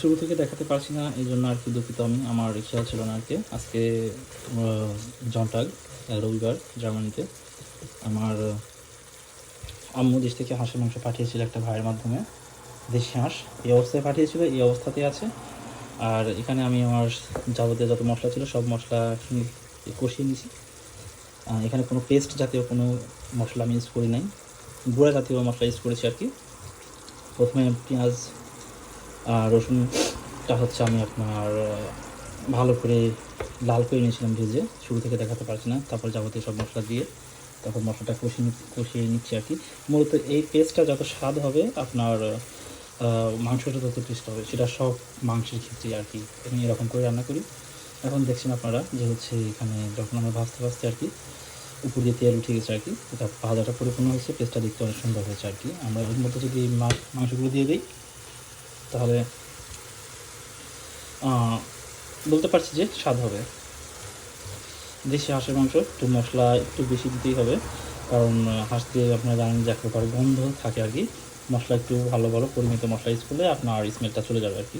শুরু থেকে দেখাতে পারছি না, এই জন্য আর কি দুঃখিত আমি। আমার ইচ্ছা ছিল না আর কি আজকে জন্টাগ, রবিবার, জার্মানিতে। আমার আম্মু দেশ থেকে হাঁসের মাংস পাঠিয়েছিল একটা ভাইয়ের মাধ্যমে। দেশি হাঁস। এই অবস্থায় পাঠিয়েছিল, এই অবস্থাতেই আছে। আর এখানে আমি আমার যাবতীয় যত মশলা ছিল, সব মশলা কষিয়ে নিয়েছি। এখানে কোনো পেস্ট জাতীয় কোনো মশলা আমি ইউজ করি নাই। গুঁড়া জাতীয় মশলা ইউজ করেছি আর কি প্রথমে পেঁয়াজ রসুনটা হচ্ছে আমি আপনার ভালো করে লাল করে নিয়েছিলাম ভেজে, শুরু থেকে দেখাতে পারছি না, তারপর যাবতীয় সব মশলা দিয়ে তারপর মশলাটা কষিয়ে কষিয়ে নিচ্ছি আর কি। মূলত এই পেস্টটা যত স্বাদ হবে, আপনার মাংসটা তত টেস্ট হবে। সেটা সব মাংসের ক্ষেত্রে আর কি। আমি এরকম করে রান্না করি। এখন দেখছেন আপনারা যে হচ্ছে এখানে যখন আমরা ভাজতে ভাজতে আর কি, উপর দিয়ে তেল উঠে গেছে আর কি, এটা ভাজাটা পরিপূর্ণ হয়েছে, পেস্টটা দেখতে অনেক সুন্দর হয়েছে আর কি। আমরা এর মধ্যে যদি মাংসগুলো দিয়ে দিই তাহলে বলতে পারছি যে স্বাদ হবে। দেশি হাঁসের মাংস, একটু মশলা একটু বেশি দিতেই হবে। কারণ হাঁস দিয়ে আপনার জানেন যে এক প্রকার গন্ধ থাকে আর কি, মশলা একটু ভালো ভালো পরিমিত মশলা ইউজ করলে আপনার স্মেলটা চলে যাবে আর কি।